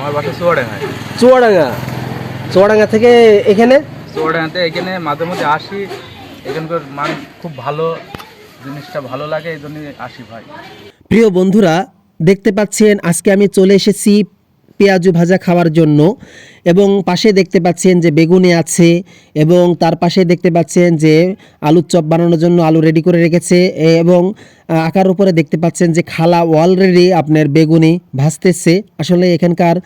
আমার বাসা চুয়াডাঙ্গায় চুয়াডাঙ্গা। চুয়াডাঙ্গা থেকে এখানে? চুয়াডাঙ্গাতে এখানে মাঝে মধ্যে আসি। এখানকার মান খুব ভালো জিনিসটা ভালো লাগে এই জন্যই আসি ভাই। প্রিয় বন্ধুরা দেখতে পাচ্ছেন আজকে আমি চলে এসেছি পেঁয়াজু ভাজা খাওয়ার জন্য এবং পাশে দেখতে পাচ্ছেন যে বেগুনে আছে এবং তার পাশে দেখতে পাচ্ছেন যে আলুর চপ বানানোর জন্য আলু রেডি করে রেখেছে এবং আকার উপরে দেখতে পাচ্ছেন যে খালা অলরেডি আপনার বেগুনি ভাজতেছে। আসলে এখানকার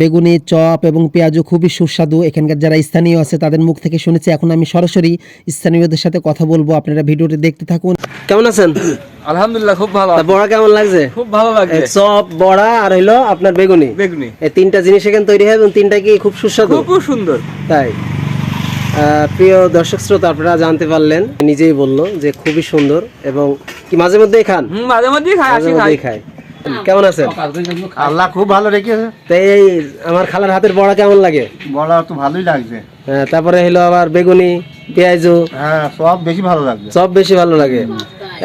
বেগুনি, চপ এবং পেঁয়াজু খুবই সুস্বাদু। এখানকার যারা স্থানীয় আছে তাদের মুখ থেকে শুনেছি। এখন আমি সরাসরি স্থানীয়দের সাথে কথা বলব। আপনারা ভিডিওটি দেখতে থাকুন। কেমন আছেন? আলহামদুলিল্লাহ খুব ভালো বড়া কেমন লাগছে? খুব ভালো এই চপ বড়া আর হইল আপনার বেগুনি। বেগুনি। এই তিনটা জিনিস এখানে তৈরি হয় এবং তিনটা কি খুব সুস্বাদু? খুব সুন্দর। তাই। প্রিয় দর্শক শ্রোতা আপনারা জানতে পারলেন নিজেই বলল যে খুবই সুন্দর এবং কি মাঝে মধ্যেই খান? মাঝে মধ্যেই খাই মাঝে মধ্যেই খায়। কেমন আছেন? আল্লাহ খুব ভালো রেখেছে। তো এই আমার খালার হাতের বড়া কেমন লাগে? বলা তো ভালোই লাগছে। হ্যাঁ, তারপরে হলো আবার বেগুনি পেঁয়াজু। হ্যাঁ সব বেশি ভালো লাগছে। সব বেশি ভালো লাগে।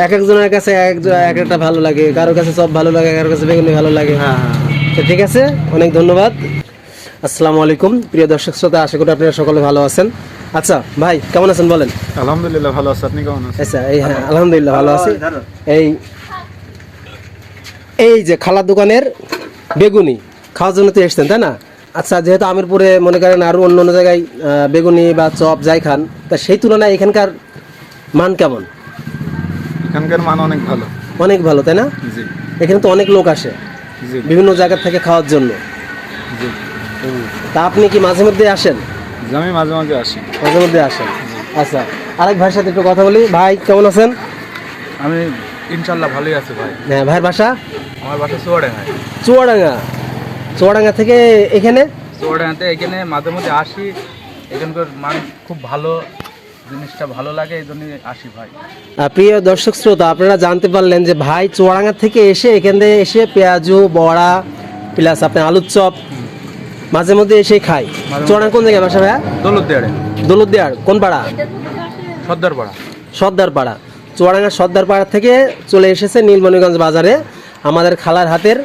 এক একজনের কাছে এক এক একটা ভালো লাগে কারও কাছে সব ভালো লাগে কারও কাছে বেগুনি ভালো লাগে। হ্যাঁ তো ঠিক আছে অনেক ধন্যবাদ। আসসালামু আলাইকুম প্রিয় দর্শক শ্রোতা আশা করি আপনারা সকলে ভালো আছেন। আচ্ছা ভাই কেমন আছেন বলেন? আলহামদুলিল্লাহ ভালো আছে। আপনি কেমন আছেন? আচ্ছা এই হ্যাঁ আলহামদুলিল্লাহ ভালো আছি। এই এই যে খালার দোকানের বেগুনি খাওয়ার জন্য তো এসছেন তাই না? আচ্ছা যেহেতু আমিরপুরে মনে করেন আরও অন্য অন্য জায়গায় বেগুনি বা চপ যাই খান তা সেই তুলনায় এখানকার মান কেমন? এখানকার মান অনেক ভালো। অনেক ভালো তাই না? জি। এখানে তো অনেক লোক আসে। জি। বিভিন্ন জায়গা থেকে খাওয়ার জন্য। জি। তা আপনি কি মাঝে মধ্যে আসেন? আমি মাঝে মাঝে আসি। মাঝে মধ্যে আসেন? আচ্ছা আরেক ভাইয়ের সাথে একটু কথা বলি। ভাই কেমন আছেন? আমি ইনশাল্লাহ ভালোই আছি ভাই। হ্যাঁ ভাইয়ের বাসা? আমার বাসা চুয়াডাঙ্গায় চুয়াডাঙ্গা। চুয়াডাঙ্গা থেকে এখানে? চুয়াডাঙ্গাতে এখানে মাঝে মধ্যে আসি। এখানকার মান খুব ভালো। জিনিসটা ভালো লাগে এই জন্যই আসি ভাই। প্রিয় দর্শক শ্রোতা আপনারা জানতে পারলেন যে ভাই চুয়াডাঙ্গা থেকে এসে এখান থেকে এসে পেঁয়াজু বড়া প্লাস আপনার আলুর চপ মাঝে মধ্যে এসে খাই চুয়াডাঙ্গা কোন জায়গায় বাসা ভাইয়া? দৌলত দেয়ারে দৌলতদিয়ার কোন পাড়া? সর্দার পাড়া সর্দার পাড়া চুয়াডাঙ্গা সর্দার পাড়া থেকে চলে এসেছে নীলমণিগঞ্জ বাজারে আমাদের খালার হাতের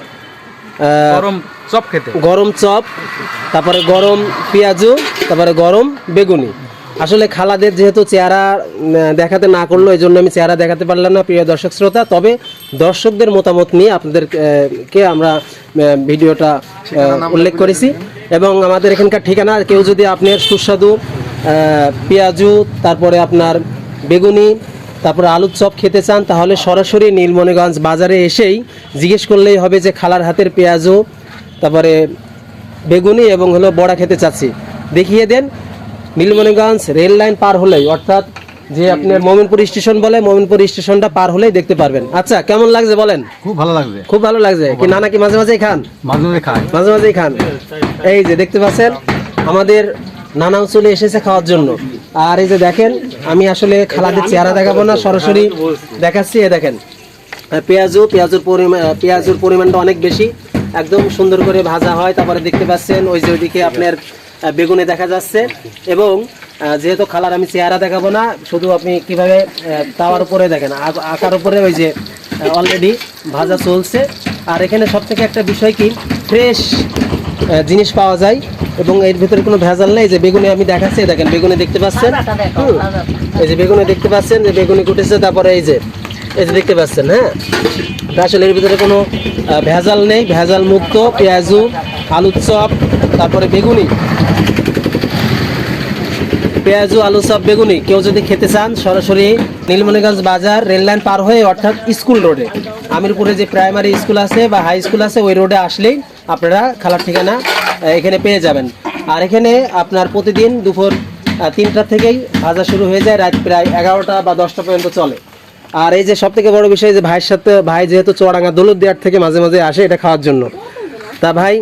গরম চপ খেতে। গরম চপ তারপরে গরম পেঁয়াজু তারপরে গরম বেগুনি। আসলে খালাদের যেহেতু চেহারা দেখাতে না করল এই জন্য আমি চেহারা দেখাতে পারলাম না প্রিয় দর্শক শ্রোতা। তবে দর্শকদের মতামত নিয়ে আপনাদের আহ, কে আমরা ভিডিওটা উল্লেখ করেছি। এবং আমাদের এখানকার ঠিকানা কেউ যদি আপনার সুস্বাদু পেঁয়াজু তারপরে আপনার বেগুনি তারপরে আলুর চপ খেতে চান তাহলে সরাসরি নীলমণিগঞ্জ বাজারে এসেই জিজ্ঞেস করলেই হবে যে খালার হাতের পেঁয়াজু তারপরে বেগুনি এবং হলো বড়া খেতে চাচ্ছি। দেখিয়ে দেন নীলমণিগঞ্জ রেল লাইন পার হলেই অর্থাৎ যে আপনার মোমিনপুর স্টেশন বলে মোমিনপুর স্টেশনটা পার হলেই দেখতে পারবেন। আচ্ছা কেমন লাগছে বলেন? খুব ভালো লাগছে। খুব ভালো লাগছে। কি নানা কি মাঝে মাঝেই খান? মাঝে মাঝে খাই। মাঝে মাঝেই খান। এই যে দেখতে পাচ্ছেন আমাদের নানা চলে এসেছে খাওয়ার জন্য। আর এই যে দেখেন আমি আসলে খালাদের চেহারা দেখাবো না সরাসরি দেখাচ্ছি। এ দেখেন আহ, পেঁয়াজু পেঁয়াজুর পরিমাণ পেঁয়াজুর পরিমাণটা অনেক বেশি। একদম সুন্দর করে ভাজা হয়। তারপরে দেখতে পাচ্ছেন ওই যে ওইদিকে আপনার বেগুনে দেখা যাচ্ছে। এবং যেহেতু খালার আমি চেহারা দেখাবো না শুধু আপনি কীভাবে তাওয়ার উপরে দেখেন আকার উপরে ওই যে অলরেডি ভাজা চলছে। আর এখানে সব থেকে একটা বিষয় কি ফ্রেশ জিনিস পাওয়া যায় এবং এর ভিতরে কোনো ভেজাল নেই। যে বেগুনে আমি দেখাচ্ছি দেখেন বেগুনে দেখতে পাচ্ছেন। এই যে বেগুনে দেখতে পাচ্ছেন যে বেগুনে কুটেছে তারপরে এই যে এই যে দেখতে পাচ্ছেন হ্যাঁ? আসলে এর ভিতরে কোনো ভেজাল নেই, ভেজাল মুক্ত, পেঁয়াজু, আলুর চপ, তারপরে বেগুনি। পেঁয়াজু আলু চপ, বেগুনি। কেউ যদি খেতে চান, সরাসরি নীলমণিগঞ্জ বাজার রেল লাইন পার হয়ে, অর্থাৎ স্কুল রোডে। আমিরপুরে যে প্রাইমারি স্কুল আছে বা হাই স্কুল আছে, ওই রোডে আসলেই আপনারা খালার ঠিকানা এখানে পেয়ে যাবেন। আর এখানে আপনার প্রতিদিন দুপুর তিনটা থেকেই ভাজা শুরু হয়ে যায়, রাত প্রায় এগারোটা বা দশটা পর্যন্ত চলে। আর এই যে সব থেকে বড় বিষয় যে ভাইয়ের সাথে, ভাই যেহেতু চুয়াডাঙ্গা দৌলত দেওয়ার থেকে মাঝে মাঝে আসে, এটা খাওয়ার জন্য। তা ভাই,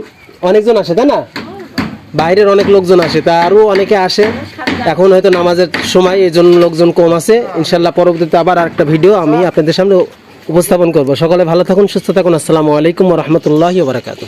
অনেকজন আসে, তাই না? বাইরের অনেক লোকজন আসে, তা আরও অনেকে আসে। এখন হয়তো নামাজের সময় এই জন্য লোকজন কম আছে। ইনশাল্লাহ পরবর্তীতে আবার আরেকটা ভিডিও আমি আপনাদের সামনে উপস্থাপন করব। সকলে ভালো থাকুন, সুস্থ থাকুন। আসসালামু আলাইকুম রহমতুল্লাহ বারাকাতু